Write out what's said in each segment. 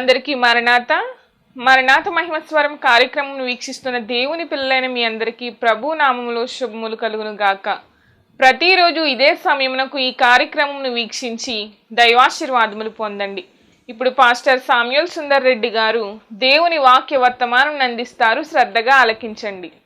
అందరికీ మరణాత. మరణాత మహిమస్వరం కార్యక్రమం వీక్షిస్తున్న దేవుని పిల్లలైన మీ అందరికీ ప్రభు నామములో శుభములు కలుగును గాక. ప్రతిరోజు ఇదే సమయమునకు ఈ కార్యక్రమంను వీక్షించి దైవాశీర్వాదములు పొందండి. ఇప్పుడు పాస్టర్ సామ్యుల్ సుందర్ రెడ్డి గారు దేవుని వాక్య వర్తమానం అందిస్తారు శ్రద్ధగా ఆలకించండి.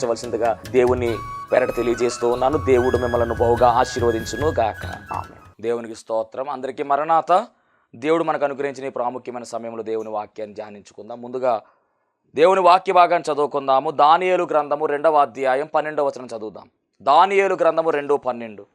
సహకరించవలసిందిగా దేవుని పెరట తెలియజేస్తూ ఉన్నాను. దేవుడు మిమ్మల్ని బహుగా ఆశీర్వదించును గాక ఆమె దేవునికి స్తోత్రం. అందరికీ మరణాత. దేవుడు మనకు అనుగ్రహించిన ఈ ప్రాముఖ్యమైన సమయంలో దేవుని వాక్యాన్ని ధ్యానించుకుందాం. ముందుగా దేవుని వాక్య భాగాన్ని చదువుకుందాము. దానియేలు గ్రంథము రెండవ అధ్యాయం పన్నెండవ వచనం చదువుదాం. దానియేలు గ్రంథము రెండు పన్నెండు.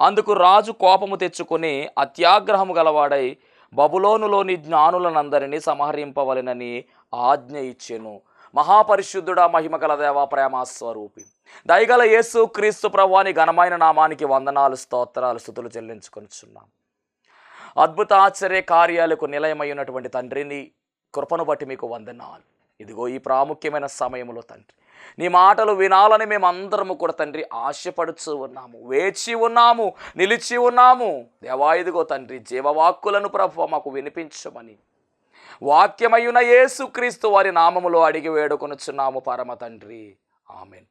అందుకు రాజు కోపము తెచ్చుకుని అత్యాగ్రహము గలవాడై బబులోనులోని జ్ఞానులనందరినీ సంహరింపవలెనని ఆజ్ఞ ఇచ్చెను. మహాపరిశుద్ధుడ మహిమగల దేవ దేవా ప్రేమ స్వరూపి దయగల యేసు క్రీస్తు ప్రభువాని ఘనమైన నామానికి వందనాలు స్తోత్రాలు స్థుతులు చెల్లించుకొనిచున్నాం. అద్భుత ఆశ్చర్య కార్యాలకు నిలయమైనటువంటి తండ్రిని కృపను బట్టి మీకు వందనాలు. ఇదిగో ఈ ప్రాముఖ్యమైన సమయంలో తండ్రి. నీ మాటలు వినాలని మేము అందరము కూడా తండ్రి ఆశపడుచు ఉన్నాము వేచి ఉన్నాము నిలిచి ఉన్నాము. దేవా ఇదిగో తండ్రి జీవవాక్కులను ప్రభు మాకు వినిపించమని వాక్యమయున యేసుక్రీస్తు వారి నామములో అడిగి వేడుకొనుచున్నాము పరమ తండ్రి. ఆమెన్.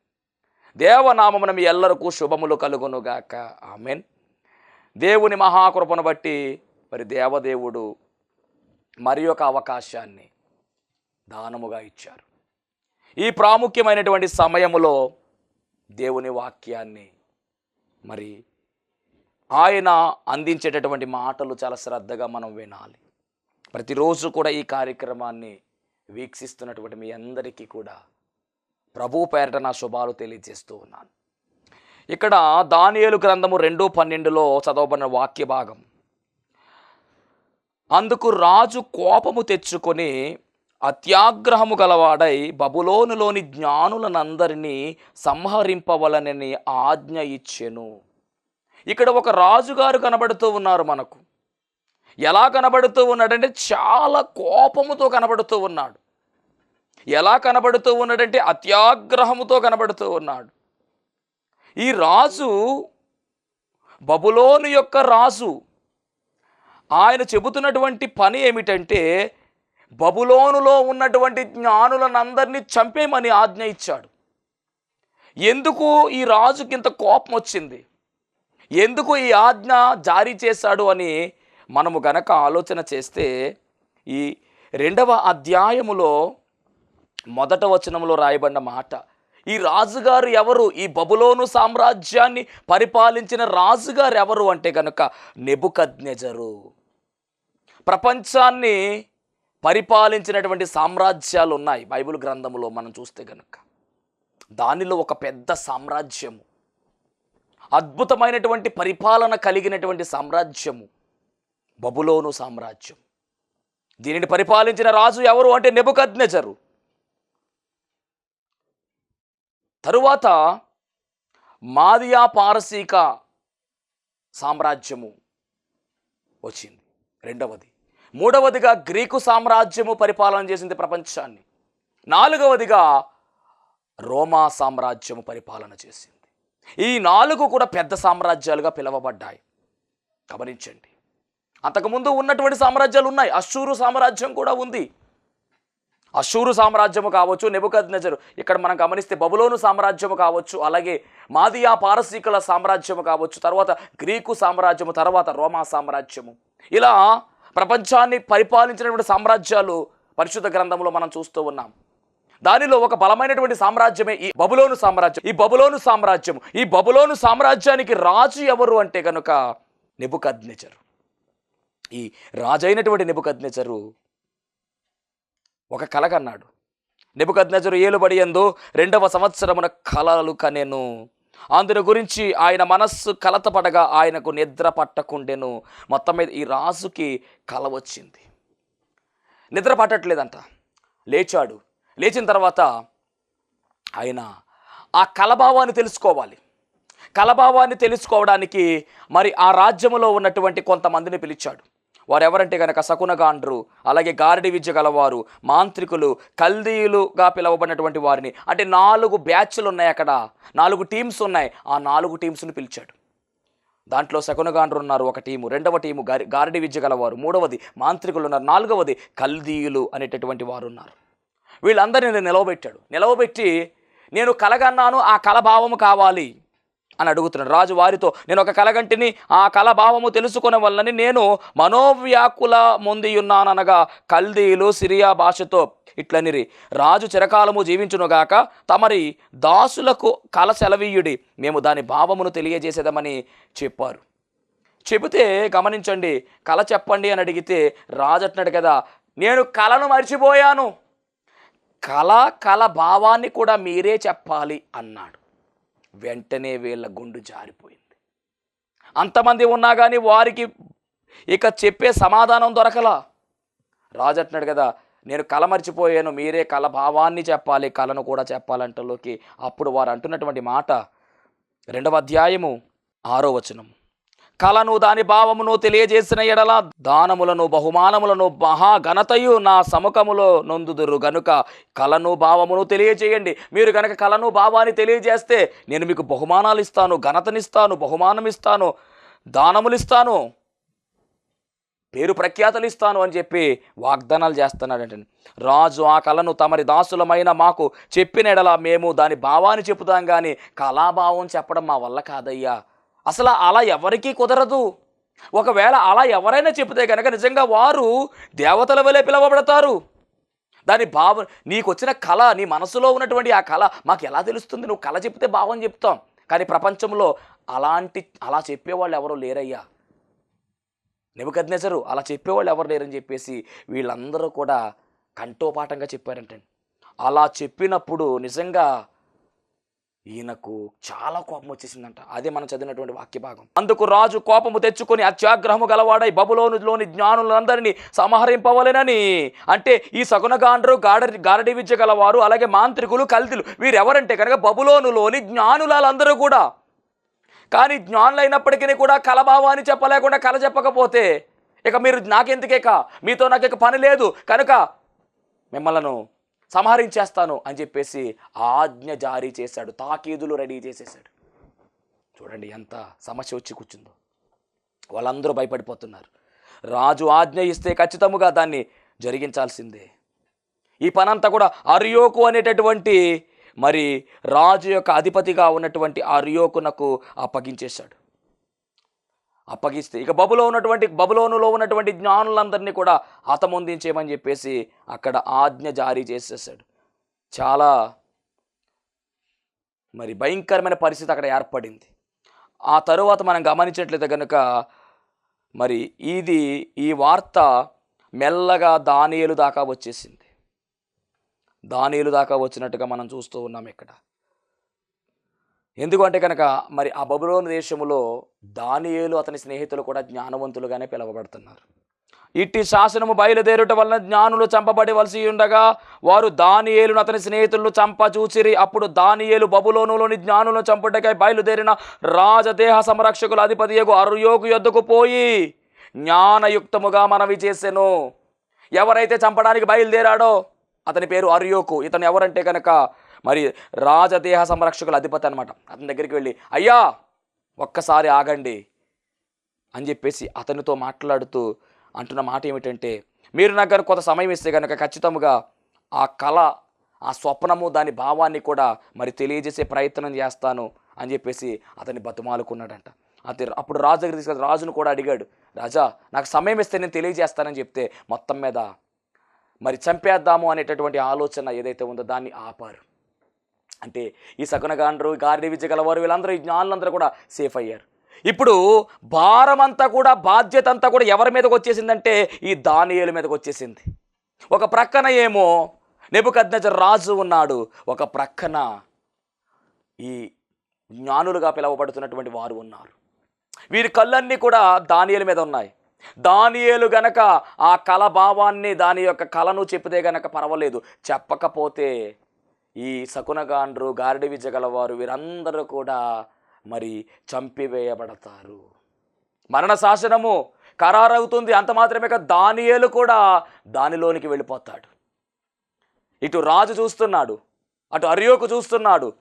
దేవనామమున మీ ఎల్లరకు శుభములు కలుగునుగాక. ఆమెన్. దేవుని మహాకృపను బట్టి మరి దేవదేవుడు మరి ఒక అవకాశాన్ని దానముగా ఇచ్చారు. ఈ ప్రాముఖ్యమైనటువంటి సమయములో దేవుని వాక్యాన్ని మరి ఆయన అందించేటటువంటి మాటలు చాలా శ్రద్ధగా మనం వినాలి. ప్రతిరోజు కూడా ఈ కార్యక్రమాన్ని వీక్షిస్తున్నటువంటి మీ అందరికీ కూడా ప్రభు పేరట నా శుభాలు తెలియజేస్తూ ఉన్నాను. ఇక్కడ దానియేలు గ్రంథము రెండు పన్నెండులో చదవబడిన వాక్య భాగం. అందుకు రాజు కోపము తెచ్చుకొని అత్యాగ్రహము గలవాడై బబులోనులోని జ్ఞానులనందరినీ సంహరింపవలనని ఆజ్ఞ ఇచ్చెను. ఇక్కడ ఒక రాజుగారు కనబడుతూ ఉన్నారు మనకు. ఎలా కనబడుతూ ఉన్నాడంటే చాలా కోపముతో కనబడుతూ ఉన్నాడు. ఎలా కనబడుతూ ఉన్నాడంటే అత్యాగ్రహముతో కనబడుతూ ఉన్నాడు. ఈ రాజు బబులోను యొక్క రాజు ఆయన చెబుతున్నటువంటి పని ఏమిటంటే బబులోనులో ఉన్నటువంటి జ్ఞానులనందరినీ చంపేమని ఆజ్ఞ ఇచ్చాడు. ఎందుకు ఈ రాజుకింత కోపం వచ్చింది ఎందుకు ఈ ఆజ్ఞ జారీ చేశాడు అని మనము గనక ఆలోచన చేస్తే ఈ రెండవ అధ్యాయములో మొదట వచనంలో రాయబడిన మాట ఈ రాజుగారు ఎవరు? ఈ బబులోను సామ్రాజ్యాన్ని పరిపాలించిన రాజుగారు ఎవరు అంటే కనుక నెబుకజ్ఞజరు ప్రపంచాన్ని పరిపాలించినటువంటి సామ్రాజ్యాలు ఉన్నాయి బైబిల్ గ్రంథంలో మనం చూస్తే కనుక దానిలో ఒక పెద్ద సామ్రాజ్యము అద్భుతమైనటువంటి పరిపాలన కలిగినటువంటి సామ్రాజ్యము బబులోను సామ్రాజ్యం. దీనిని పరిపాలించిన రాజు ఎవరు అంటే నెబుకద్నెజరు. తరువాత మాదియా పారసీక సామ్రాజ్యము వచ్చింది. రెండవది. మూడవదిగా గ్రీకు సామ్రాజ్యము పరిపాలన చేసింది ప్రపంచాన్ని. నాలుగవదిగా రోమా సామ్రాజ్యము పరిపాలన చేసింది. ఈ నాలుగు కూడా పెద్ద సామ్రాజ్యాలుగా పిలువబడ్డాయి. గమనించండి. అంతకుముందు ఉన్నటువంటి సామ్రాజ్యాలు ఉన్నాయి అశ్షూరు సామ్రాజ్యం కూడా ఉంది. అశూరు సామ్రాజ్యము కావచ్చు నెబుకద్నెజరు ఇక్కడ మనం గమనిస్తే బబులోను సామ్రాజ్యము కావచ్చు అలాగే మాదియా పారసీకుల సామ్రాజ్యము కావచ్చు తర్వాత గ్రీకు సామ్రాజ్యము తర్వాత రోమా సామ్రాజ్యము. ఇలా ప్రపంచాన్ని పరిపాలించినటువంటి సామ్రాజ్యాలు పరిశుద్ధ గ్రంథంలో మనం చూస్తూ ఉన్నాం. దానిలో ఒక బలమైనటువంటి సామ్రాజ్యమే ఈ బబులోను సామ్రాజ్యం. ఈ బబులోను సామ్రాజ్యము. ఈ బబులోను సామ్రాజ్యానికి రాజు ఎవరు అంటే కనుక నెబుకద్నెజరు. ఈ రాజైనటువంటి నెబుకద్నెచరు ఒక కలగన్నాడు కన్నాడు ఏలుబడి ఎందు రెండవ సంవత్సరమున కలలు కనెను. అందుని గురించి ఆయన మనస్సు కలతపడగా ఆయనకు నిద్ర పట్టకుండెను. మొత్తం మీద ఈ రాజుకి కల వచ్చింది. నిద్ర పట్టట్లేదంట. లేచాడు. లేచిన తర్వాత ఆయన ఆ కలభావాన్ని తెలుసుకోవాలి. కలభావాన్ని తెలుసుకోవడానికి మరి ఆ రాజ్యములో ఉన్నటువంటి కొంతమందిని పిలిచాడు. వారెవరంటే కనుక శకునగాండ్రు అలాగే గారడి విద్య గలవారు మాంత్రికులు కల్దీయులుగా పిలువబడినటువంటి వారిని. అంటే నాలుగు బ్యాచ్లు ఉన్నాయి అక్కడ. నాలుగు టీమ్స్ ఉన్నాయి. ఆ నాలుగు టీమ్స్ని పిలిచాడు. దాంట్లో శకునగాండ్రు ఉన్నారు ఒక టీము రెండవ టీము గారి గారడి విద్య గలవారు మూడవది మాంత్రికులు ఉన్నారు నాలుగవది కల్దీయులు అనేటటువంటి వారు ఉన్నారు వీళ్ళందరినీ నిలవబెట్టాడు. నిలవబెట్టి నేను కలగన్నాను ఆ కలభావము కావాలి. అని అడుగుతున్నాడు. రాజు వారితో నేను ఒక కలగంటిని ఆ కలభావము తెలుసుకునే వల్లని నేను మనోవ్యాకుల ముందియున్నాననగా కల్దీలు సిరియా భాషతో ఇట్లనిరి. రాజు చిరకాలము జీవించునుగాక తమరి దాసులకు కల సెలవీయుడి. మేము దాని భావమును తెలియజేసేదమని చెప్పారు. చెబితే గమనించండి కళ చెప్పండి అని అడిగితే రాజు అంటున్నాడు కదా నేను కళను మర్చిపోయాను. కళ కళ భావాన్ని కూడా మీరే చెప్పాలి అన్నాడు. వెంటనే వీళ్ళ గుండు జారిపోయింది. అంతమంది ఉన్నా కానీ వారికి ఇక చెప్పే సమాధానం దొరకలా. రాజు అంటున్నాడు కదా నేను కళ మర్చిపోయాను మీరే కళ భావాన్ని చెప్పాలి కళను కూడా చెప్పాలంటలోకి అప్పుడు వారు అంటున్నటువంటి మాట రెండవ అధ్యాయము ఆరో వచనము. కళను దాని భావమును తెలియజేసిన ఎడల దానములను బహుమానములను మహాఘనతయు నా సముఖములో నొందుదురు. గనుక కళను భావమును తెలియజేయండి. మీరు గనక కళను భావాన్ని తెలియజేస్తే నేను మీకు బహుమానాలు ఇస్తాను ఘనతనిస్తాను బహుమానం ఇస్తాను దానములు ఇస్తాను పేరు ప్రఖ్యాతలు ఇస్తాను అని చెప్పి వాగ్దానాలు చేస్తున్నాడంటే. రాజు ఆ కళను తమరి దాసులమైన మాకు చెప్పిన ఎడల మేము దాని భావాన్ని చెప్పుతాం కానీ కళాభావం చెప్పడం మా వల్ల కాదయ్యా. అసలు అలా ఎవరికీ కుదరదు. ఒకవేళ అలా ఎవరైనా చెప్తే కనుక నిజంగా వారు దేవతల వలె పిలువబడతారు. దాని భావం నీకు వచ్చిన కళ నీ మనసులో ఉన్నటువంటి ఆ కళ మాకు ఎలా తెలుస్తుంది? నువ్వు కళ చెప్తే భావం చెప్తాం. కానీ ప్రపంచంలో అలాంటి అలా చెప్పేవాళ్ళు ఎవరూ లేరయ్యా. నిమకజ్ఞజరు అలా చెప్పేవాళ్ళు ఎవరు లేరని చెప్పేసి వీళ్ళందరూ కూడా కంఠోపాఠంగా చెప్పారంటండి. అలా చెప్పినప్పుడు నిజంగా ఈయనకు చాలా కోపం వచ్చేసిందంట. అదే మనం చదివినటువంటి వాక్య భాగం అందుకు రాజు కోపము తెచ్చుకొని అత్యాగ్రహము గలవాడై బబులోనులోని జ్ఞానులందరినీ సంహరింపవలెనని. అంటే ఈ సగునగాండ్రు గాడ గారడి విద్య గలవారు అలాగే మాంత్రికులు కల్తీలు వీరెవరంటే కనుక బబులోనులోని జ్ఞానులందరూ కూడా. కానీ జ్ఞానులైనప్పటికీ కూడా కలభావాన్ని చెప్పలేకుండా కల చెప్పకపోతే ఇక మీరు నాకెందుకేక? మీతో నాకు ఇక పని లేదు. కనుక మిమ్మల్ని సంహరించేస్తాను అని చెప్పేసి ఆజ్ఞ జారీ చేశాడు. తాకీదులు రెడీ చేసేసాడు చూడండి ఎంత సమస్య వచ్చి కూర్చుందో. వాళ్ళందరూ భయపడిపోతున్నారు. రాజు ఆజ్ఞ ఇస్తే ఖచ్చితముగా దాన్ని జరిగించాల్సిందే. ఈ పనంతా కూడా అరియోకు అనేటటువంటి మరి రాజు యొక్క అధిపతిగా ఉన్నటువంటి అరియోకునకు అప్పగించేశాడు. అప్పగిస్తే. ఇక బబులో ఉన్నటువంటి బబులోనులో ఉన్నటువంటి జ్ఞానులందరినీ కూడా హతమొందించేయమని చెప్పేసి అక్కడ ఆజ్ఞ జారీ చేసేసాడు. చాలా మరి భయంకరమైన పరిస్థితి అక్కడ ఏర్పడింది. ఆ తరువాత మనం గమనించినట్లయితే కనుక మరి ఇది ఈ వార్త మెల్లగా దానియలు దాకా వచ్చేసింది. దానియలు దాకా వచ్చినట్టుగా మనం చూస్తూ ఉన్నాం ఇక్కడ. ఎందుకంటే కనుక మరి ఆ బబులోను దేశములో దానియేలు అతని స్నేహితులు కూడా జ్ఞానవంతులుగానే పిలువబడుతున్నారు. ఇట్టి శాసనము బయలుదేరుట వలన జ్ఞానులు చంపబడవలసి ఉండగా వారు దానియేలును అతని స్నేహితులను చంప చూసిరి అప్పుడు దానియేలు బబులోనులోని జ్ఞానులను చంపుటకై బయలుదేరిన రాజదేహ సంరక్షకుల అధిపతియగు అరుయోగు యొద్దకు పోయి జ్ఞానయుక్తముగా మనవి చేసెను. ఎవరైతే చంపడానికి బయలుదేరాడో అతని పేరు అర్యోకు. ఇతను ఎవరంటే కనుక మరి రాజదేహ సంరక్షకుల అధిపతి అనమాట అతని దగ్గరికి వెళ్ళి అయ్యా ఒక్కసారి ఆగండి అని చెప్పేసి అతనితో మాట్లాడుతూ అంటున్న మాట ఏమిటంటే మీరు నాకు కనుక కొంత సమయం ఇస్తే కనుక ఖచ్చితంగా ఆ కళ ఆ స్వప్నము దాని భావాన్ని కూడా మరి తెలియజేసే ప్రయత్నం చేస్తాను అని చెప్పేసి అతన్ని బతుమాలుకున్నాడంట. అది అప్పుడు రాజు దగ్గర తీసుకెళ్ళి రాజును కూడా అడిగాడు రాజా నాకు సమయం ఇస్తే నేను తెలియజేస్తానని చెప్తే మొత్తం మీద మరి చంపేద్దాము అనేటటువంటి ఆలోచన ఏదైతే ఉందో దాన్ని ఆపారు. అంటే ఈ సగునగాండ్రు గారి విద్య గలవారు వీళ్ళందరూ ఈ జ్ఞానులందరూ కూడా సేఫ్ అయ్యారు. ఇప్పుడు భారం అంతా కూడా బాధ్యత అంతా కూడా ఎవరి మీదకి వచ్చేసిందంటే ఈ దానియేలు మీదకి వచ్చేసింది. ఒక ప్రక్కన ఏమో నెబుకద్నజర్ రాజు ఉన్నాడు. ఒక ప్రక్కన ఈ జ్ఞానులుగా పిలువబడుతున్నటువంటి వారు ఉన్నారు. వీరి కళ్ళన్నీ కూడా దానియేలు మీద ఉన్నాయి. దానియేలు గనక ఆ కళ భావాన్ని దాని యొక్క కళను చెప్పితే గనక పర్వాలేదు. చెప్పకపోతే ఈ శకునగాండ్రు గారడి విద్య గలవారు వీరందరూ కూడా మరి చంపివేయబడతారు. మరణ శాసనము ఖరారవుతుంది. అంత మాత్రమే కాదు దానియేలు కూడా దానిలోనికి వెళ్ళిపోతాడు. ఇటు రాజు చూస్తున్నాడు అటు అరియోకు చూస్తున్నాడు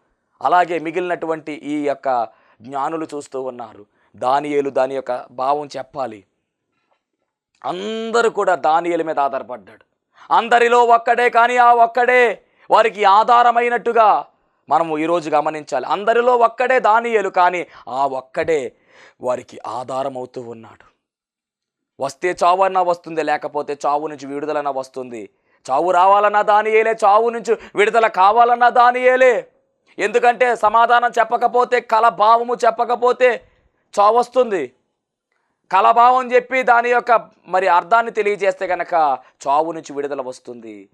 అలాగే మిగిలినటువంటి ఈ యొక్క జ్ఞానులు చూస్తూ ఉన్నారు. దానియేలు దాని యొక్క భావం చెప్పాలి. అందరూ కూడా దానియేలు మీద ఆధారపడ్డాడు. అందరిలో ఒక్కడే కానీ ఆ ఒక్కడే వారికి ఆధారమైనట్టుగా మనము ఈరోజు గమనించాలి. అందరిలో ఒక్కడే దానియేలు కానీ ఆ ఒక్కడే వారికి ఆధారం అవుతూ ఉన్నాడు. వస్తే చావు అన్నా వస్తుంది లేకపోతే చావు నుంచి విడుదలన్నా వస్తుంది. చావు రావాలన్నా దానియేలే చావు నుంచి విడుదల కావాలన్నా దానియేలే. ఎందుకంటే సమాధానం చెప్పకపోతే కలభావము చెప్పకపోతే చావు వస్తుంది. కలభావం చెప్పి దాని యొక్క మరి అర్థాన్ని తెలియజేస్తే కనుక చావు నుంచి విడుదల వస్తుంది.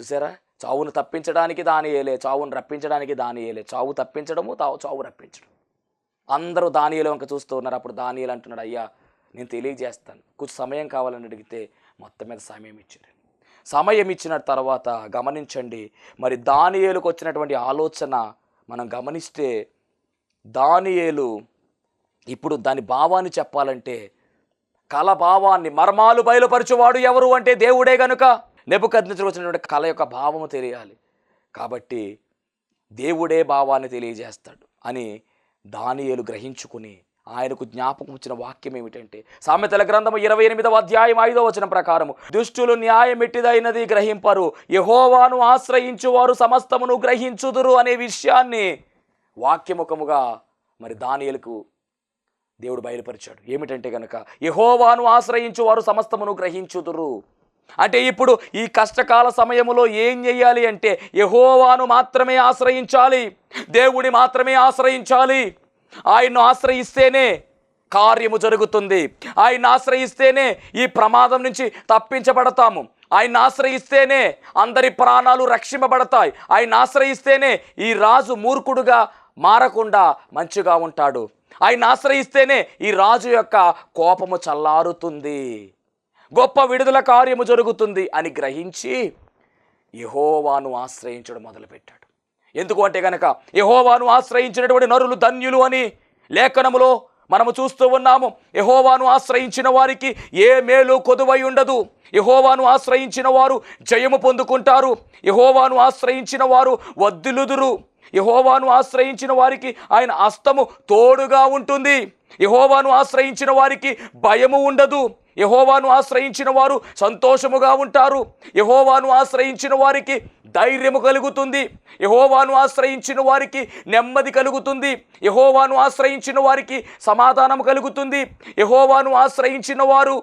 చూసారా? చావును తప్పించడానికి దాని ఏలే చావును రప్పించడానికి దాని ఏలే చావు తప్పించడము తావు చావు రప్పించడం. అందరూ దానియలు వంక చూస్తూ ఉన్నారు. అప్పుడు దానియలు అంటున్నాడు అయ్యా నేను తెలియజేస్తాను. కొంచెం సమయం కావాలని అడిగితే మొత్తం మీద సమయం ఇచ్చారు. సమయం ఇచ్చిన తర్వాత గమనించండి మరి దానియేలుకు వచ్చినటువంటి ఆలోచన మనం గమనిస్తే దానియేలు ఇప్పుడు దాని భావాన్ని చెప్పాలంటే కళ భావాన్ని మర్మాలు బయలుపరచువాడు ఎవరు అంటే దేవుడే గనుక. నెబుకద్నించి వచ్చినటువంటి కళ యొక్క భావము తెలియాలి. కాబట్టి దేవుడే భావాన్ని తెలియజేస్తాడు అని దానియేలు గ్రహించుకుని ఆయనకు జ్ఞాపకం వచ్చిన వాక్యం ఏమిటంటే సామెతల గ్రంథము ఇరవై ఎనిమిదవ అధ్యాయం ఐదో వచనం ప్రకారము దుష్టులు న్యాయం ఎట్టిదైనది గ్రహింపరు యహోవాను ఆశ్రయించువారు సమస్తమును గ్రహించుదురు అనే విషయాన్ని వాక్యముఖముగా మరి దానియలకు దేవుడు బయలుపరిచాడు. ఏమిటంటే కనుక యహోవాను ఆశ్రయించు వారు సమస్తమును గ్రహించుదురు అంటే ఇప్పుడు ఈ కష్టకాల సమయంలో ఏం చెయ్యాలి అంటే యహోవాను మాత్రమే ఆశ్రయించాలి. దేవుడిని మాత్రమే ఆశ్రయించాలి. ఆయన్ను ఆశ్రయిస్తేనే కార్యము జరుగుతుంది. ఆయన ఆశ్రయిస్తేనే ఈ ప్రమాదం నుంచి తప్పించబడతాము. ఆయన ఆశ్రయిస్తేనే అందరి ప్రాణాలు రక్షింపబడతాయి. ఆయన ఆశ్రయిస్తేనే ఈ రాజు మూర్ఖుడుగా మారకుండా మంచిగా ఉంటాడు. ఆయన ఆశ్రయిస్తేనే ఈ రాజు యొక్క కోపము చల్లారుతుంది. గొప్ప విడుదల కార్యము జరుగుతుంది అని గ్రహించి యహోవాను ఆశ్రయించడం మొదలుపెట్టాడు. ఎందుకు అంటే గనక యహోవాను ఆశ్రయించినటువంటి నరులు ధన్యులు అని లేఖనములో మనము చూస్తూ ఉన్నాము. యహోవాను ఆశ్రయించిన వారికి ఏ మేలు కొదువై ఉండదు. యహోవాను ఆశ్రయించిన వారు జయము పొందుకుంటారు. యహోవాను ఆశ్రయించిన వారు వద్దులుదురు. యహోవాను ఆశ్రయించిన వారికి ఆయన అస్తము తోడుగా ఉంటుంది. యహోవాను ఆశ్రయించిన వారికి భయము ఉండదు. యహోవాను ఆశ్రయించిన వారు సంతోషముగా ఉంటారు. యహోవాను ఆశ్రయించిన వారికి ధైర్యము కలుగుతుంది. యహోవాను ఆశ్రయించిన వారికి నెమ్మది కలుగుతుంది. యహోవాను ఆశ్రయించిన వారికి సమాధానం కలుగుతుంది. యహోవాను ఆశ్రయించిన వారు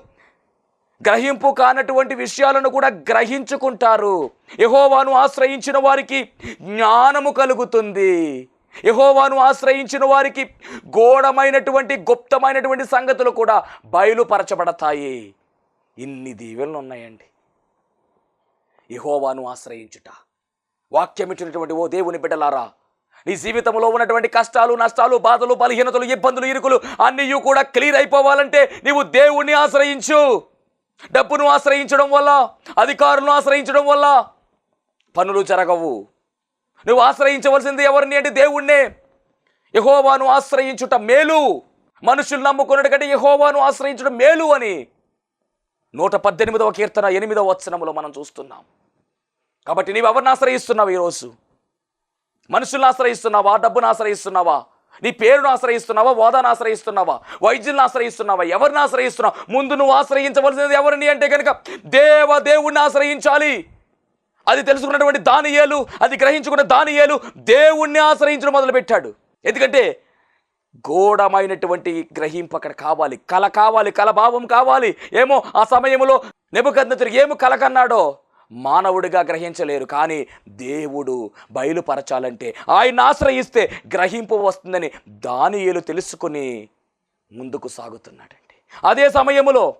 గ్రహింపు కానటువంటి విషయాలను కూడా గ్రహించుకుంటారు. యహోవాను ఆశ్రయించిన వారికి జ్ఞానము కలుగుతుంది. యహోవాను ఆశ్రయించిన వారికి గోడమైనటువంటి గుప్తమైనటువంటి సంగతులు కూడా బయలుపరచబడతాయి. ఇన్ని దీవెనలు ఉన్నాయండి. యహోవాను ఆశ్రయించుట. వాక్యమిచ్చినటువంటి ఓ దేవుని బిడ్డలారా నీ జీవితంలో ఉన్నటువంటి కష్టాలు నష్టాలు బాధలు బలహీనతలు ఇబ్బందులు ఇరుకులు అన్నీ కూడా క్లియర్ అయిపోవాలంటే నీవు దేవుణ్ణి ఆశ్రయించు. డబ్బును ఆశ్రయించడం వల్ల అధికారులను ఆశ్రయించడం వల్ల పనులు జరగవు. నువ్వు ఆశ్రయించవలసింది ఎవరిని అంటే దేవుణ్ణే. యహోవాను ఆశ్రయించుట మేలు. మనుషులు నమ్ముకున్నట్టు కంటే యహోవాను ఆశ్రయించడం మేలు అని నూట పద్దెనిమిదవ కీర్తన ఎనిమిదవ వచనములో మనం చూస్తున్నాం. కాబట్టి నీవు ఎవరిని ఆశ్రయిస్తున్నావు ఈరోజు? మనుషులను ఆశ్రయిస్తున్నావా? డబ్బును ఆశ్రయిస్తున్నావా? నీ పేరును ఆశ్రయిస్తున్నావా? వాదాన్ని ఆశ్రయిస్తున్నావా? వైద్యులను ఆశ్రయిస్తున్నావా? ఎవరిని ఆశ్రయిస్తున్నావు? ముందు నువ్వు ఆశ్రయించవలసినది ఎవరిని అంటే కనుక దేవ దేవుణ్ణి ఆశ్రయించాలి. అది తెలుసుకున్నటువంటి దానియేలు అది గ్రహించుకున్న దానియేలు దేవుణ్ణి ఆశ్రయించడం మొదలుపెట్టాడు. ఎందుకంటే గోడమైనటువంటి గ్రహింపు అక్కడ కావాలి. కల కావాలి కలభావం కావాలి. ఏమో ఆ సమయంలో నెబుకద్నతుడు ఏమో కలకన్నాడో మానవుడిగా గ్రహించలేరు. కానీ దేవుడు బయలుపరచాలంటే ఆయన ఆశ్రయిస్తే గ్రహింపు వస్తుందని దానియేలు తెలుసుకుని ముందుకు సాగుతున్నాడండి. అదే సమయంలో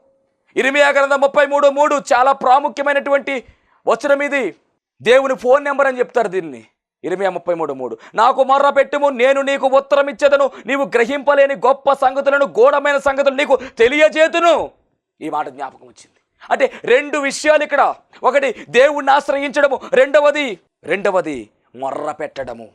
ఇరిమియా గ్రంథం ముప్పై మూడు మూడు చాలా ప్రాముఖ్యమైనటువంటి వచనం ఇది. దేవుని ఫోన్ నెంబర్ అని చెప్తారు దీన్ని. ఇరిమియా ముప్పై మూడు మూడు. నాకు మొర్ర పెట్టుము నేను నీకు ఉత్తరం ఇచ్చేదను నీవు గ్రహింపలేని గొప్ప సంగతులను గూఢమైన సంగతులు నీకు తెలియజేతును. ఈ మాట జ్ఞాపకం వచ్చింది. అంటే రెండు విషయాలు ఇక్కడ. ఒకటి దేవుణ్ణి ఆశ్రయించడము. రెండవది రెండవది మొర్ర పెట్టడము.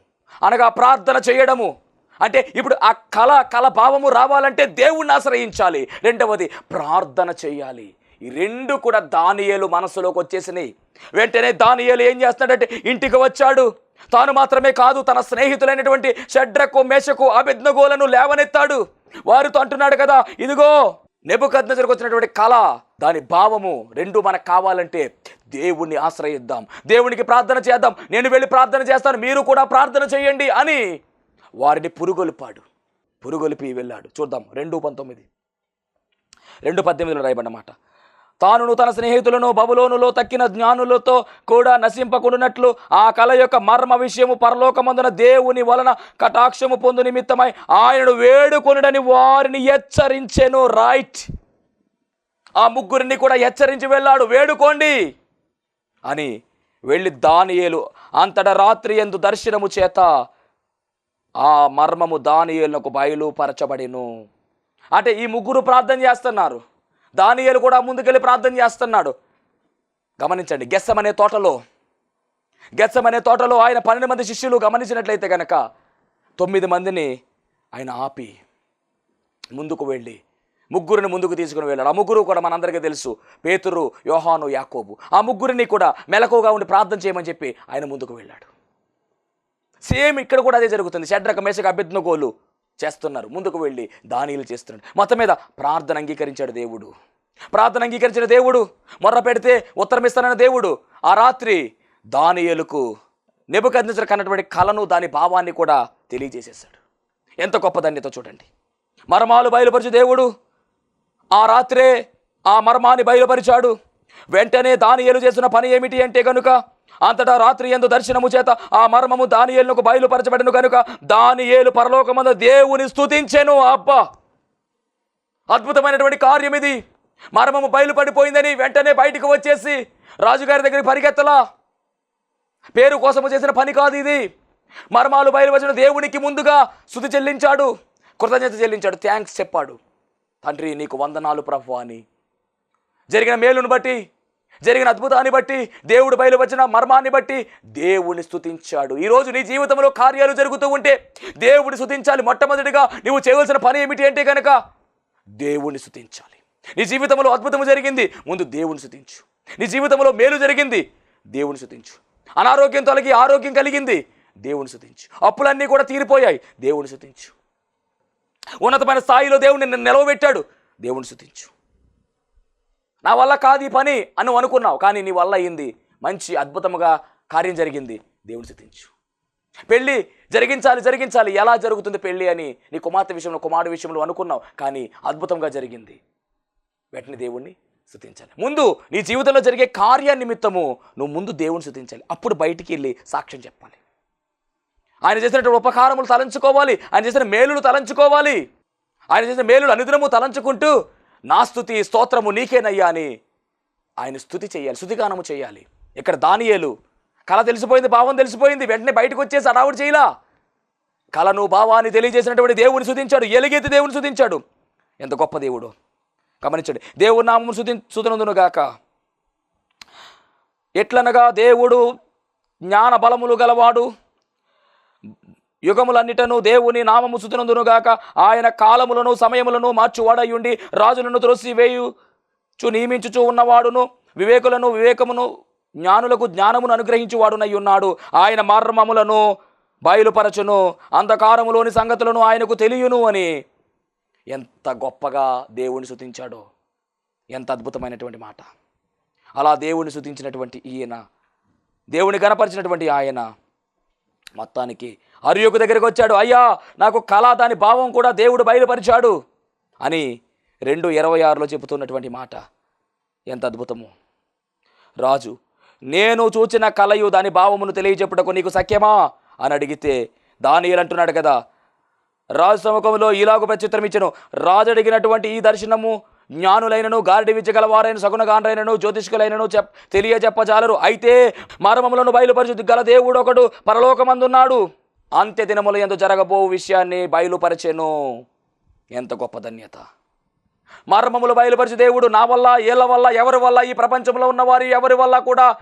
అనగా ప్రార్థన చేయడము. అంటే ఇప్పుడు ఆ కళ కళ భావము రావాలంటే దేవుణ్ణి ఆశ్రయించాలి. రెండవది ప్రార్థన చేయాలి. ఈ రెండు కూడా దానియేలు మనసులోకి వచ్చేసినాయి. వెంటనే దానియేలు ఏం చేస్తాడంటే ఇంటికి వచ్చాడు. తాను మాత్రమే కాదు తన స్నేహితులైనటువంటి షడ్రకు మేషకు అభిజ్ఞగోలను లేవనెత్తాడు. వారితో అంటున్నాడు కదా ఇదిగో నెబుకద్నజరకు వచ్చినటువంటి కళ. దాని భావము రెండు మనకు కావాలంటే దేవుణ్ణి ఆశ్రయిద్దాం. దేవునికి ప్రార్థన చేద్దాం. నేను వెళ్ళి ప్రార్థన చేస్తాను. మీరు కూడా ప్రార్థన చేయండి అని వారిని పురుగొలిపాడు. పురుగొలిపి వెళ్ళాడు. చూద్దాం. రెండు పంతొమ్మిది. రెండు పద్దెనిమిదిలో రాయబడ్డమాట తానును తన స్నేహితులను బబులోనులో తక్కిన జ్ఞానులతో కూడా నశింపకుండానట్లు ఆ కళ యొక్క మర్మ విషయము పరలోకమందున దేవుని వలన కటాక్షము పొందు నిమిత్తమై ఆయనను వేడుకొనుడని వారిని హెచ్చరించెను. రైట్ ఆ ముగ్గురిని కూడా హెచ్చరించి వెళ్ళాడు వేడుకోండి అని వెళ్ళి దానియేలు అంతట రాత్రి ఎందు దర్శనము చేత ఆ మర్మము దానియేలకు బయలుపరచబడిను. అంటే ఈ ముగ్గురు ప్రార్థన చేస్తున్నారు. దానియేలు కూడా ముందుకెళ్ళి ప్రార్థన చేస్తున్నాడు. గమనించండి గెస్సమనే అనే తోటలో గెస్సమనే తోటలో ఆయన పన్నెండు మంది శిష్యులు గమనించినట్లయితే కనుక తొమ్మిది మందిని ఆయన ఆపి ముందుకు వెళ్ళి ముగ్గురిని ముందుకు తీసుకుని వెళ్ళాడు. ఆ ముగ్గురు కూడా మనందరికీ తెలుసు. పేతురు యోహాను యాకోబు. ఆ ముగ్గురిని కూడా మెలకుగా ఉండి ప్రార్థన చేయమని చెప్పి ఆయన ముందుకు వెళ్ళాడు. సేమ్ ఇక్కడ కూడా అదే జరుగుతుంది. షడ్రక మేషక అభ్యర్థనగోలు చేస్తున్నారు. ముందుకు వెళ్ళి దానిలు చేస్తున్నాడు. మొత్తం మీద ప్రార్థన అంగీకరించాడు దేవుడు. ప్రార్థన అంగీకరించిన దేవుడు మొర్ర పెడితే ఉత్తరం ఇస్తానన్న దేవుడు. ఆ రాత్రి దానియలకు నెబుకద్నెజర్ కన్నటువంటి కళను దాని భావాన్ని కూడా తెలియజేసేశాడు. ఎంత గొప్ప ధన్యత చూడండి. మరమాలు బయలుపరచు దేవుడు. ఆ రాత్రే ఆ మర్మాన్ని బయలుపరిచాడు. వెంటనే దానియేలు చేసిన పని ఏమిటి అంటే కనుక అంతటా రాత్రి ఎందు దర్శనము చేత ఆ మర్మము దానియేలునకు బయలుపరచబడను కనుక దానియేలు పరలోకమందు దేవుని స్థుతించెను అబ్బా! అద్భుతమైనటువంటి కార్యం ఇది. మర్మము బయలుపడిపోయిందని వెంటనే బయటికి వచ్చేసి రాజుగారి దగ్గరికి పరిగెత్తలా. పేరు కోసము చేసిన పని కాదు ఇది. మర్మాలు బయలువచ్చిన దేవునికి ముందుగా స్థుతి చెల్లించాడు. కృతజ్ఞత చెల్లించాడు. థ్యాంక్స్ చెప్పాడు. తండ్రి నీకు వందనాలు ప్రభు అని. జరిగిన మేలును బట్టి జరిగిన అద్భుతాన్ని బట్టి దేవుడు బయలు వచ్చిన మర్మాన్ని బట్టి దేవుని స్థుతించాడు ఈరోజు నీ జీవితంలో కార్యాలు జరుగుతూ ఉంటే దేవుడిని స్థుతించాలి మొట్టమొదటిగా నువ్వు చేయవలసిన పని ఏమిటి అంటే కనుక దేవుణ్ణి స్థుతించాలి నీ జీవితంలో అద్భుతము జరిగింది ముందు దేవుని స్తుతించు. నీ జీవితంలో మేలు జరిగింది దేవుని స్తుతించు. అనారోగ్యం తొలగి ఆరోగ్యం కలిగింది దేవుని స్థుతించు అప్పులన్నీ కూడా తీరిపోయాయి దేవుని స్తుతించు. ఉన్నతమైన స్థాయిలో దేవుడిని నిన్ను నిలవబెట్టాడు. దేవుని శుతించు నా వల్ల కాదు ఈ పని అని అనుకున్నావు కానీ నీ వల్ల అయింది. మంచి అద్భుతముగా కార్యం జరిగింది. దేవుని శుతించు పెళ్ళి జరిగించాలి జరిగించాలి. ఎలా జరుగుతుంది పెళ్ళి అని నీ కుమార్తె విషయంలో కుమారుడు విషయంలో అనుకున్నావు కానీ అద్భుతంగా జరిగింది. వెంటనే దేవుణ్ణి శృతించాలి ముందు నీ జీవితంలో జరిగే కార్యనిమిత్తము నువ్వు ముందు దేవుని శృతించాలి అప్పుడు బయటికి వెళ్ళి సాక్ష్యం చెప్పాలి. ఆయన చేసినటువంటి ఉపకారములు తలంచుకోవాలి. ఆయన చేసిన మేలులు తలంచుకోవాలి. ఆయన చేసిన మేలులు అనుదినము తలంచుకుంటూ నా స్థుతి స్తోత్రము నీకేనయ్యా అని ఆయన స్థుతి చేయాలి స్థుతిగానము చేయాలి. ఇక్కడ దానియేలు కళ తెలిసిపోయింది భావం తెలిసిపోయింది వెంటనే బయటకు వచ్చేసి అడావుడు చేయలా. కళను భావాన్ని తెలియజేసినటువంటి దేవుని శుధించాడు ఎలుగెత్తి దేవుని శుధించాడు ఎంత గొప్ప దేవుడు. గమనించండి దేవుడు నామము శుధి శుతనందును ఎట్లనగా దేవుడు జ్ఞాన బలములు గలవాడు యుగములన్నిటను దేవుని నామము సుతునందునుగాక ఆయన కాలములను సమయములను మార్చువాడయుండి రాజులను త్రోసివేయు చు నియమించుచు ఉన్నవాడును వివేకులను వివేకమును జ్ఞానులకు జ్ఞానమును అనుగ్రహించువాడునై ఉన్నాడు ఆయన మార్మములను బయలుపరచును అంధకారములోని సంగతులను ఆయనకు తెలియను అని. ఎంత గొప్పగా దేవుని శుతించాడో. ఎంత అద్భుతమైనటువంటి మాట. అలా దేవుని శుతించినటువంటి ఈయన దేవుని గనపరిచినటువంటి ఆయన మొత్తానికి అర్యుకు దగ్గరికి వచ్చాడు. అయ్యా నాకు కళ దాని భావం కూడా దేవుడు బయలుపరిచాడు అని రెండు ఇరవై ఆరులో చెబుతున్నటువంటి మాట. ఎంత అద్భుతము! రాజు నేను చూచిన కలయు దాని భావమును తెలియజెప్పుటకు నీకు సఖ్యమా? అని అడిగితే దాని అంటున్నాడు కదా రాజు సముఖంలో ఇలాగ ప్రత్యుత్తరం ఇచ్చను రాజు అడిగినటువంటి ఈ దర్శనము జ్ఞానులైనను గారడి విజయగలవారైన సగుణగాండ్రైనను జ్యోతిష్కులైనను చెప్ తెలియజెప్పజాలరు. అయితే మర్మములను బయలుపరిచి గల దేవుడు ఒకడు పరలోకమందున్నాడు. అంత్య దినముల ఎందు జరగబో విషయాన్ని బయలుపరచెను. ఎంత గొప్ప ధన్యత. మర్మములు బయలుపరిచి దేవుడు నా వల్ల ఏళ్ళ వల్ల ఎవరి వల్ల ఈ ప్రపంచంలో ఉన్నవారు ఎవరి వల్ల కూడా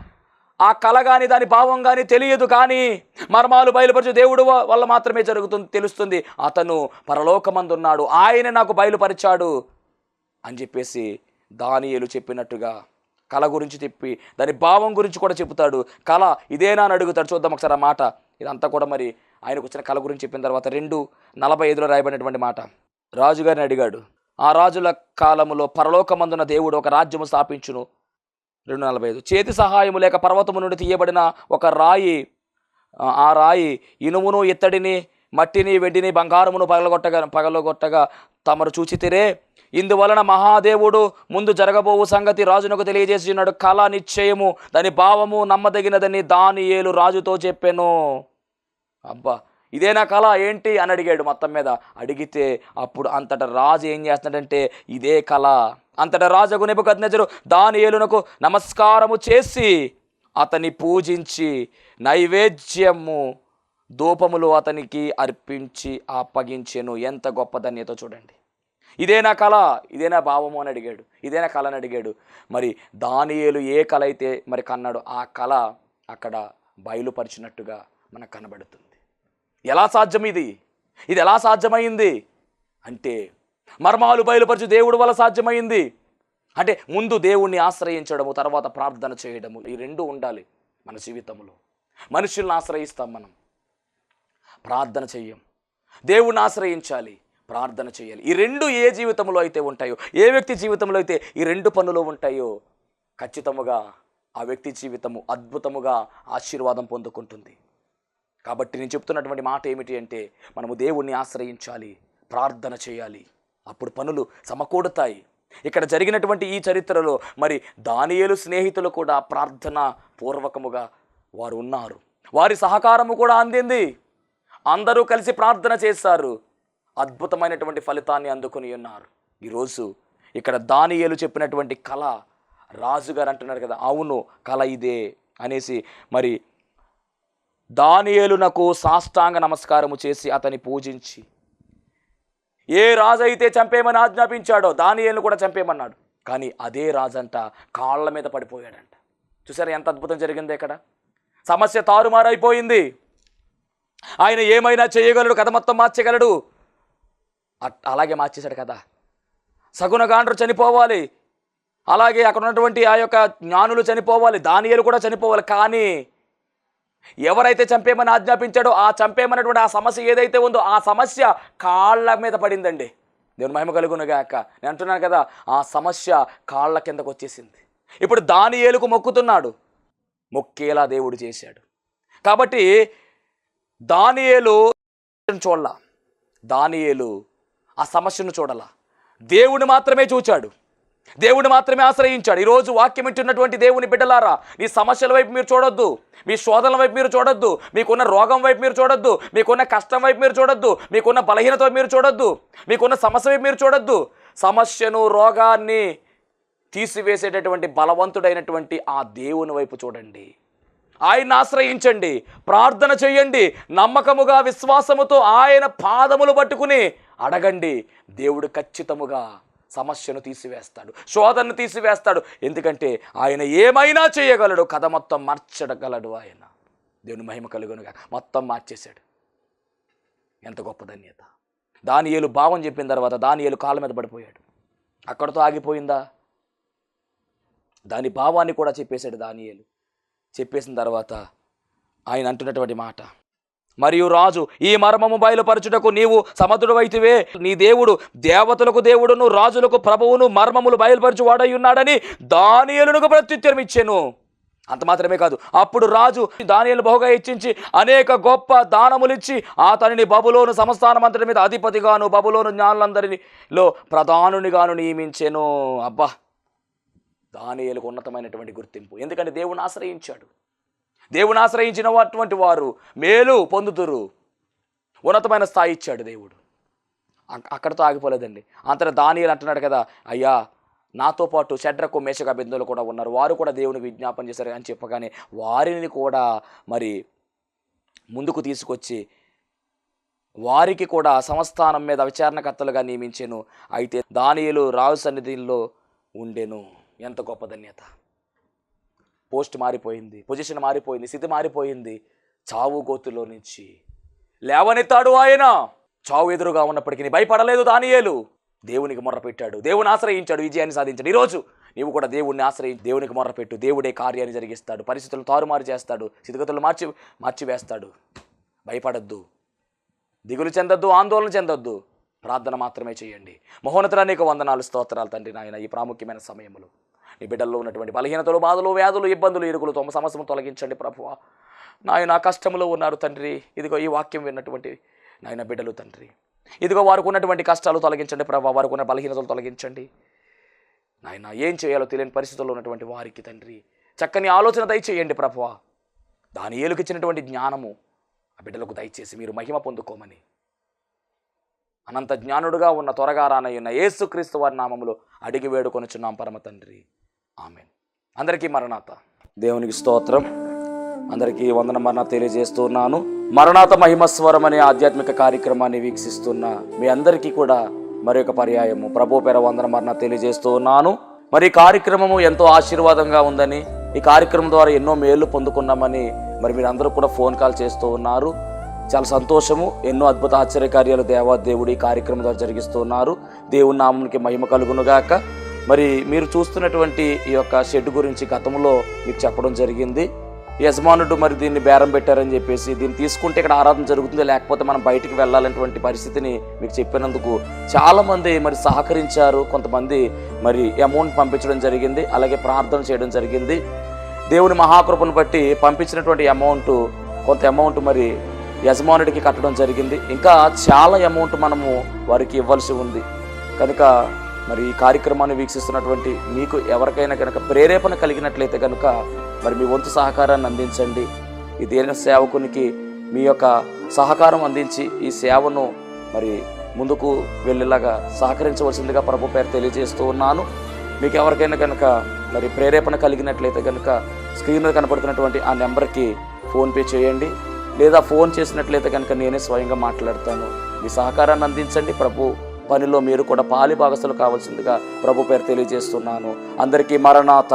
ఆ కళ కానీ దాని భావం కానీ తెలియదు కానీ మర్మాలు బయలుపరిచి దేవుడు వల్ల మాత్రమే జరుగుతుంది తెలుస్తుంది. అతను పరలోకమందున్నాడు. ఆయన నాకు బయలుపరిచాడు. అని చెప్పేసి దానియలు చెప్పినట్టుగా కళ గురించి చెప్పి దాని భావం గురించి కూడా చెబుతాడు. కళ ఇదేనా అని అడుగుతాడు. చూద్దాం ఒకసారి ఆ మాట. ఇదంతా కూడా మరి ఆయనకు వచ్చిన కళ గురించి చెప్పిన తర్వాత రెండు నలభై ఐదులో రాయబడినటువంటి మాట. రాజుగారిని అడిగాడు ఆ రాజుల కాలములో పరలోకమందున దేవుడు ఒక రాజ్యము స్థాపించును? రెండు నలభై ఐదు చేతి సహాయము లేక పర్వతము నుండి తీయబడిన ఒక రాయి ఆ రాయి ఇనుమును ఇత్తడిని మట్టిని వెండిని బంగారమును పగలగొట్టగా పగలగొట్టగా తమరు చూచితిరే. ఇందువలన మహాదేవుడు ముందు జరగబోవు సంగతి రాజునకు తెలియజేసినాడు కళ నిశ్చయము దాని భావము నమ్మదగినదని దాని ఏలు రాజుతో చెప్పాను. అబ్బా ఇదేనా కళ ఏంటి అని అడిగాడు మొత్తం మీద. అడిగితే అప్పుడు అంతట రాజు ఏం చేస్తున్నాడంటే ఇదే కళ. అంతట రాజుకు నిపుకజ్ఞజరు దాని ఏలునకు నమస్కారము చేసి అతని పూజించి నైవేద్యము ధూపములు అతనికి అర్పించి అప్పగించెను. ఎంత గొప్ప ధన్యత చూడండి. ఇదే నా కళ ఇదేనా భావము అని అడిగాడు. ఇదేనా కళ అని అడిగాడు. మరి దానియేలు ఏ కళ అయితే మరి కన్నాడు ఆ కళ అక్కడ బయలుపరిచినట్టుగా మనకు కనబడుతుంది. ఎలా సాధ్యం ఇది ఇది ఎలా సాధ్యమైంది? అంటే మర్మాలు బయలుపరచు దేవుడు వల్ల సాధ్యమైంది. అంటే ముందు దేవుణ్ణి ఆశ్రయించడము తర్వాత ప్రార్థన చేయడము ఈ రెండు ఉండాలి మన జీవితంలో. మనుషుల్ని ఆశ్రయిస్తాం మనం. ప్రార్థన చెయ్యం. దేవుణ్ణి ఆశ్రయించాలి. ప్రార్థన చేయాలి ఈ రెండు ఏ జీవితంలో అయితే ఉంటాయో ఏ వ్యక్తి జీవితంలో అయితే ఈ రెండు పనులు ఉంటాయో ఖచ్చితముగా ఆ వ్యక్తి జీవితము అద్భుతముగా ఆశీర్వాదం పొందుకుంటుంది. కాబట్టి నేను చెప్తున్నటువంటి మాట ఏమిటి అంటే మనము దేవుణ్ణి ఆశ్రయించాలి ప్రార్థన చేయాలి అప్పుడు పనులు సమకూడతాయి. ఇక్కడ జరిగినటువంటి ఈ చరిత్రలో మరి దానియేలు స్నేహితులు కూడా ప్రార్థన పూర్వకముగా వారు ఉన్నారు. వారి సహకారము కూడా అందింది. అందరూ కలిసి ప్రార్థన చేశారు. అద్భుతమైనటువంటి ఫలితాన్ని అందుకొని ఉన్నారు. ఈరోజు ఇక్కడ దానియేలు చెప్పినటువంటి కళ రాజుగారు అంటున్నారు కదా అవును కళ ఇదే అనేసి మరి దానియేలునకు సాష్టాంగ నమస్కారము చేసి అతని పూజించి ఏ రాజు అయితే చంపేయమని ఆజ్ఞాపించాడో దానియేలును కూడా చంపేయమన్నాడు. కానీ అదే రాజంట కాళ్ళ మీద పడిపోయాడంట. చూసారా ఎంత అద్భుతం జరిగింది ఇక్కడ? సమస్య తారుమారైపోయింది. ఆయన ఏమైనా చేయగలడు కథ మొత్తం మార్చగలడు? అట్- అలాగే మార్చేశాడు కదా. సగుణగాండ్రు చనిపోవాలి. అలాగే అక్కడ ఉన్నటువంటి ఆ యొక్క జ్ఞానులు చనిపోవాలి దానియలు కూడా చనిపోవాలి. కానీ ఎవరైతే చంపేమని ఆజ్ఞాపించాడో ఆ చంపేమన్నటువంటి ఆ సమస్య ఏదైతే ఉందో ఆ సమస్య కాళ్ళ మీద పడిందండి. దేవుని మహిమ కలుగునుగాక నేను అంటున్నాను కదా ఆ సమస్య కాళ్ళ కిందకు వచ్చేసింది. ఇప్పుడు దాని ఏలుకు మొక్కుతున్నాడు. మొక్కేలా దేవుడు చేశాడు. కాబట్టి దానియేలు చూడాల. దానియేలు ఆ సమస్యను చూడాల. దేవుని మాత్రమే చూచాడు. దేవుని మాత్రమే ఆశ్రయించాడు. ఈరోజు వాక్యం ఇంటున్నటువంటి దేవుని బిడ్డలారా మీ సమస్యల వైపు మీరు చూడొద్దు. మీ శోధనల వైపు మీరు చూడొద్దు. మీకున్న రోగం వైపు మీరు చూడొద్దు. మీకున్న కష్టం వైపు మీరు చూడొద్దు. మీకున్న బలహీనత వైపు మీరు చూడొద్దు. మీకున్న సమస్య వైపు మీరు చూడొద్దు. సమస్యను రోగాన్ని తీసివేసేటటువంటి బలవంతుడైనటువంటి ఆ దేవుని వైపు చూడండి. ఆయన్ని ఆశ్రయించండి ప్రార్థన చేయండి నమ్మకముగా విశ్వాసముతో ఆయన పాదములు పట్టుకుని అడగండి. దేవుడు ఖచ్చితముగా సమస్యను తీసివేస్తాడు శోధనను తీసివేస్తాడు. ఎందుకంటే ఆయన ఏమైనా చేయగలడు కథ మొత్తం మార్చగలడు ఆయన. దేవుని మహిమ కలుగునుగా మొత్తం మార్చేశాడు. ఎంత గొప్ప ధన్యత. దానియేలు భావం చెప్పిన తర్వాత దానియేలు కాళ్ళ మీద పడిపోయాడు. అక్కడతో ఆగిపోయిందా? దాని భావాన్ని కూడా చెప్పేశాడు దానియేలు. చెప్పేసిన తర్వాత ఆయన అంటున్నటువంటి మాట మరియు రాజు ఈ మర్మము బయలుపరచుటకు నీవు సమర్థుడవైతివే. నీ దేవుడు దేవతలకు దేవుడును రాజులకు ప్రభువును మర్మములు బయలుపరచు వాడై ఉన్నాడని దానియులను ప్రత్యుత్తరం ఇచ్చాను. అంత మాత్రమే కాదు అప్పుడు రాజు దానియలు బహుగా ఇచ్చించి అనేక గొప్ప దానములిచ్చి అతనిని బబులోను సంస్థానం అంతటి మీద అధిపతిగాను బబులోను జ్ఞానులందరిలో ప్రధానునిగాను నియమించెను. అబ్బా! దానియలకు ఉన్నతమైనటువంటి గుర్తింపు. ఎందుకంటే దేవుని ఆశ్రయించాడు. దేవుని ఆశ్రయించిన అటువంటి వారు మేలు పొందుతురు ఉన్నతమైన స్థాయి ఇచ్చాడు దేవుడు. అక్కడతో ఆగిపోలేదండి. అంతట దానియలు అంటున్నాడు కదా అయ్యా నాతో పాటు షడ్రకు మేషక బిందువులు కూడా ఉన్నారు. వారు కూడా దేవునికి విజ్ఞాపన చేశారు అని చెప్పగానే వారిని కూడా మరి ముందుకు తీసుకొచ్చి వారికి కూడా సంస్థానం మీద విచారణకర్తలుగా నియమించాను. అయితే దానియలు రాజు సన్నిధిలో ఉండెను. ఎంత గొప్ప ధన్యత. పోస్ట్ మారిపోయింది పొజిషన్ మారిపోయింది స్థితి మారిపోయింది. చావు గోతులో నుంచి లేవనెత్తాడు ఆయన. చావు ఎదురుగా ఉన్నప్పటికీ భయపడలేదు దానియేలు. దేవునికి మొర్రపెట్టాడు దేవుని ఆశ్రయించాడు విజయాన్ని సాధించాడు. ఈరోజు నీవు కూడా దేవుడిని ఆశ్రయించి దేవునికి మొర్రపెట్టు. దేవుడే కార్యాన్ని జరిగిస్తాడు పరిస్థితులను తారుమారు చేస్తాడు స్థితిగతులు మార్చి మార్చివేస్తాడు. భయపడద్దు. దిగులు చెందొద్దు ఆందోళన చెందొద్దు. ప్రార్థన మాత్రమే చేయండి. మహోన్నతుల నీకు వందనాలు స్తోత్రాలు తండ్రి నాయన ఈ ప్రాముఖ్యమైన సమయంలో నీ బిడ్డల్లో ఉన్నటువంటి బలహీనతలు బాధలు వ్యాధులు ఇబ్బందులు ఇరుకులు తమ సమస్యను తొలగించండి ప్రభువ. నాయన కష్టంలో ఉన్నారు తండ్రి. ఇదిగో ఈ వాక్యం విన్నటువంటి నాయన బిడ్డలు తండ్రి. ఇదిగో వారికి ఉన్నటువంటి కష్టాలు తొలగించండి ప్రభావ వారికి ఉన్న బలహీనతలు తొలగించండి. నాయన ఏం చేయాలో తెలియని పరిస్థితుల్లో ఉన్నటువంటి వారికి తండ్రి. చక్కని ఆలోచన దయచేయండి ప్రభువ. దాని ఏలుకిచ్చినటువంటి జ్ఞానము ఆ బిడ్డలకు దయచేసి మీరు మహిమ పొందుకోమని. అనంత జ్ఞానుడుగా ఉన్న త్వరగా రానయ్యున్న యేసుక్రీస్తు వారి నామములో అడిగి వేడుకొనుచున్నాం పరమ తండ్రి. ఆమె అందరికీ మరణాత. దేవునికి స్తోత్రం. అందరికీ వందన మరణ తెలియజేస్తున్నాను. మరణాత మహిమస్వరం అనే ఆధ్యాత్మిక కార్యక్రమాన్ని వీక్షిస్తున్న మీ అందరికీ కూడా మరొక పర్యాయము. ప్రభు పేర వందన మరణ తెలియజేస్తూ ఉన్నాను మరి ఈ కార్యక్రమము ఎంతో ఆశీర్వాదంగా ఉందని ఈ కార్యక్రమం ద్వారా ఎన్నో మేళ్ళు పొందుకున్నామని మరి మీరు అందరూ కూడా ఫోన్ కాల్ చేస్తూ ఉన్నారు. చాలా సంతోషము. ఎన్నో అద్భుత ఆశ్చర్యకార్యాలు దేవా దేవుడి ఈ కార్యక్రమం ద్వారా జరిగిస్తూ ఉన్నారు దేవుని నామానికి మహిమ కలుగునుగాక. మరి మీరు చూస్తున్నటువంటి ఈ యొక్క షెడ్ గురించి గతంలో మీకు చెప్పడం జరిగింది. యజమానుడు మరి దీన్ని బేరం పెట్టారని చెప్పేసి దీన్ని తీసుకుంటే ఇక్కడ ఆరాధన జరుగుతుంది లేకపోతే మనం బయటికి వెళ్ళాలనేటువంటి పరిస్థితిని మీకు చెప్పినందుకు చాలామంది మరి సహకరించారు. కొంతమంది మరి అమౌంట్ పంపించడం జరిగింది అలాగే ప్రార్థన చేయడం జరిగింది. దేవుని మహాకృపను బట్టి పంపించినటువంటి అమౌంట్ కొంత అమౌంట్ మరి యజమానుడికి కట్టడం జరిగింది. ఇంకా చాలా అమౌంట్ మనము వారికి ఇవ్వాల్సి ఉంది. కనుక మరి ఈ కార్యక్రమాన్ని వీక్షిస్తున్నటువంటి మీకు ఎవరికైనా కనుక ప్రేరేపణ కలిగినట్లయితే కనుక మరి మీ వంతు సహకారాన్ని అందించండి. ఈ దేన సేవకునికి మీ యొక్క సహకారం అందించి ఈ సేవను మరి ముందుకు వెళ్ళేలాగా సహకరించవలసిందిగా ప్రభు పేరు తెలియజేస్తూ ఉన్నాను. మీకు ఎవరికైనా కనుక మరి ప్రేరేపణ కలిగినట్లయితే కనుక స్క్రీన్ మీద కనపడుతున్నటువంటి ఆ నెంబర్కి ఫోన్పే చేయండి. లేదా ఫోన్ చేసినట్లయితే కనుక నేనే స్వయంగా మాట్లాడతాను. మీ సహకారాన్ని అందించండి. ప్రభు పనిలో మీరు కూడా పాలి భాగస్తులు కావాల్సిందిగా ప్రభు పేరు తెలియజేస్తున్నాను. అందరికీ మరణాత.